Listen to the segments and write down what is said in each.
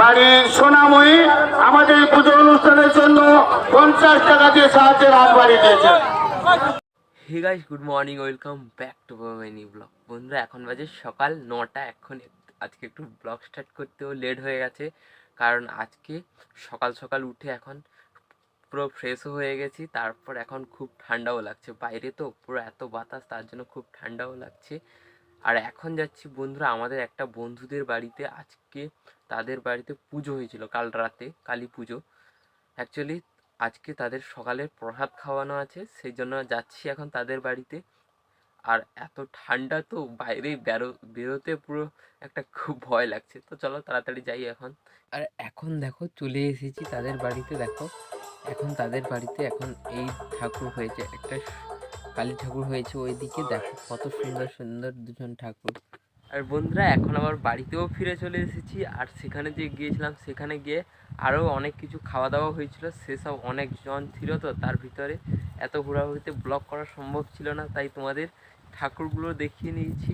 বাড়ি সোনাময়ী আমাদের পুজো অনুষ্ঠানের জন্য পঞ্চাশ টাকা দিয়ে সাহায্যের হাত বাড়িয়ে দিয়েছেন। Hey guys good morning welcome back to mini blog বন্ধুরা, এখন বাজে সকাল নটা, এখন আজকে একটু ব্লগ স্টার্ট করতেও লেট হয়ে গেছে, কারণ আজকে সকাল সকাল উঠে এখন পুরো ফ্রেশও হয়ে গেছি, তারপর এখন খুব ঠান্ডাও লাগছে। বাইরে তো পুরো এত বাতাস, তার জন্য খুব ঠান্ডাও লাগছে। আর এখন যাচ্ছি বন্ধুরা, আমাদের একটা বন্ধুদের বাড়িতে। আজকে তাদের বাড়িতে পুজো হয়েছিল, কাল রাতে, কালী পুজো। অ্যাকচুয়ালি আজকে তাদের সকালের প্রসাদ খাওয়ানো আছে সেই জন্য যাচ্ছি এখন তাদের বাড়িতে। আর এত ঠান্ডা তো বাইরে বেরো, বেরোতে পুরো একটা খুব ভয় লাগছে। তো চলো তাড়াতাড়ি যাই এখন। আর এখন দেখো, চলে এসেছি তাদের বাড়িতে, দেখো। এখন তাদের বাড়িতে এখন এই ঠাকুর হয়েছে, একটা কালী ঠাকুর হয়েছে ওইদিকে। দেখো কত সুন্দর সুন্দর দুজন ঠাকুর। আর বন্ধুরা, এখন আবার বাড়িতেও ফিরে চলে এসেছি। আর সেখানে যে গিয়েছিলাম, সেখানে গিয়ে আরও অনেক কিছু খাওয়া দাওয়া হয়েছিল। সেসব অনেকজন ছিল তো, তার ভিতরে এত ঘোরাঘুরিতে ব্লগ করা সম্ভব ছিল না। তাই তোমাদের ঠাকুরগুলো দেখিয়ে নিয়েছি।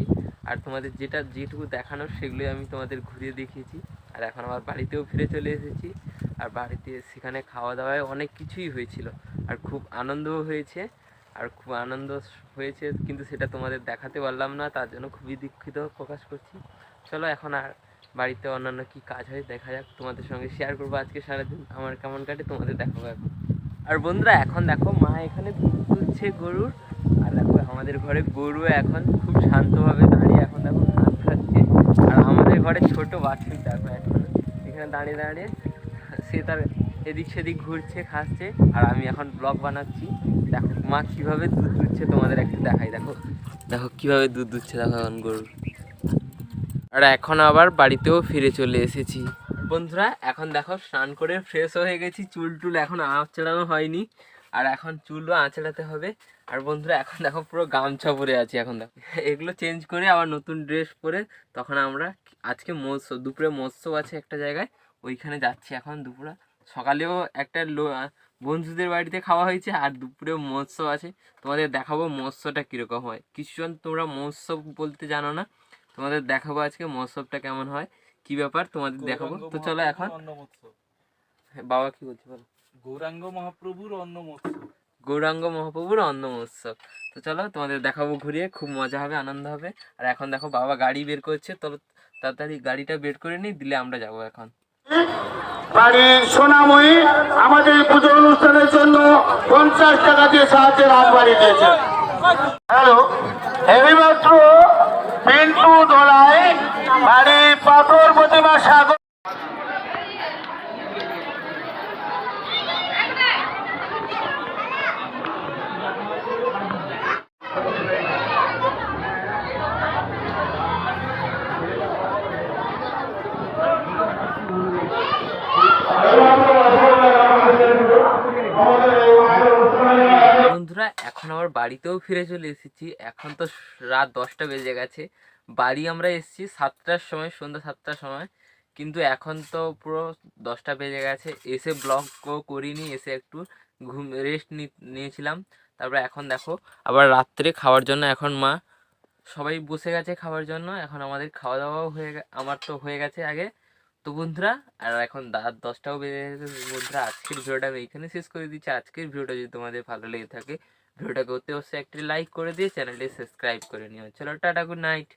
আর তোমাদের যেটা, যেটুকু দেখানো, সেগুলোই আমি তোমাদের ঘুরিয়ে দেখিয়েছি। আর এখন আবার বাড়িতেও ফিরে চলে এসেছি। আর বাড়িতে সেখানে খাওয়া দাওয়ায় অনেক কিছুই হয়েছিল। আর খুব আনন্দও হয়েছে। আর খুব আনন্দ হয়েছে, কিন্তু সেটা তোমাদের দেখাতে পারলাম না, তার জন্য খুবই দুঃখিত প্রকাশ করছি। চলো এখন আর বাড়িতে অন্যান্য কি কাজ হয় দেখা যাক, তোমাদের সঙ্গে শেয়ার করব আজকে সারাদিন, আমার কেমন কাটে তোমাদের দেখাবো এখন। আর বন্ধুরা, এখন দেখো মা এখানে দুধ তুলছে গরুর, আর দেখো আমাদের ঘরে গরু এখন খুব শান্তভাবে দাঁড়িয়ে এখন দেখো ঘাস খাচ্ছে। আর আমাদের ঘরে ছোট বাছুর দেখো এখন এখানে দাঁড়িয়ে দাঁড়িয়ে সে তার এদিক সেদিক ঘুরছে, খাচ্ছে। আর আমি এখন ব্লগ বানাচ্ছি। দেখো, মা কীভাবে দুধ দুচ্ছে তোমাদের একটু দেখাই। দেখো দেখো কীভাবে দুধ দুচ্ছে, দেখো এখন গরুর। আর এখন আবার বাড়িতেও ফিরে চলে এসেছি। বন্ধুরা, এখন দেখো স্নান করে ফ্রেশ হয়ে গেছি। চুল টুল এখন আঁচড়ানো হয়নি। আর এখন চুলও আঁচড়াতে হবে। আর বন্ধুরা, এখন দেখো পুরো গামছা পরে আছি। এখন দেখো, এগুলো চেঞ্জ করে আবার নতুন ড্রেস পরে তখন আমরা আজকে মৎস্য দুপুরে মৎস্য আছে একটা জায়গায়। ওইখানে যাচ্ছি এখন দুপুরে। সকালেও একটা লো বন্ধুদের বাড়িতে খাওয়া হয়েছে আর দুপুরে মৎস্য আছে। তোমাদের দেখাবো মৎস্যটা কীরকম হয়। কিছুজন তোমরা মৎস্য বলতে জানো না। তোমাদের দেখাবো আজকে মৎস্যটা কেমন হয় কি ব্যাপার তোমাদের দেখাবো। তো চলো এখন হ্যাঁ, বাবা কি বলছে বলো? গৌরাঙ্গ মহাপ্রভুর অন্ন মৎস্য। গৌরাঙ্গ মহাপ্রভুর অন্ন মহোৎসব তো চলো তোমাদের দেখাবো ঘুরিয়ে খুব মজা হবে আনন্দ হবে। আর এখন দেখো বাবা গাড়ি বের করছে তো তাড়াতাড়ি গাড়িটা বের করে নিই দিলে আমরা যাব এখন। বাড়ি সোনাময়ী আমাদের পুজো অনুষ্ঠানের জন্য পঞ্চাশ টাকা দিয়ে সাহায্যের হাত বাড়িয়ে দিয়েছেন হ্যালো হেভিমাত্র পিন্টু দোলাই বাড়ি পাথর প্রতিমা সাগর। বন্ধুরা এখন আবার বাড়িতেও ফিরে চলে এসেছি। এখন তো রাত দশটা বেজে গেছে। বাড়ি আমরা এসেছি সাতটার সময়, সন্ধ্যা সাতটার সময়। কিন্তু এখন তো পুরো দশটা বেজে গেছে। এসে ব্লগও করিনি, এসে একটু ঘুম রেস্ট নিয়েছিলাম। তারপরে এখন দেখো, আবার রাত্রে খাওয়ার জন্য এখন মা সবাই বসে গেছে খাওয়ার জন্য। এখন আমাদের খাওয়া দাওয়াও হয়ে আমার তো হয়ে গেছে আগে। তো বন্ধুরা, আর এখন রাত দশটাও বেজে গেছে। বন্ধুরা, আজকের ভিডিওটা আমি এখানে শেষ করে দিচ্ছি। আজকের ভিডিওটা যদি তোমাদের ভালো লেগে থাকে, ভিডিওটা করতে অবশ্যই একটি লাইক করে দিয়ে চ্যানেলটি সাবস্ক্রাইব করে নিও। চলো, টাটা গুড নাইট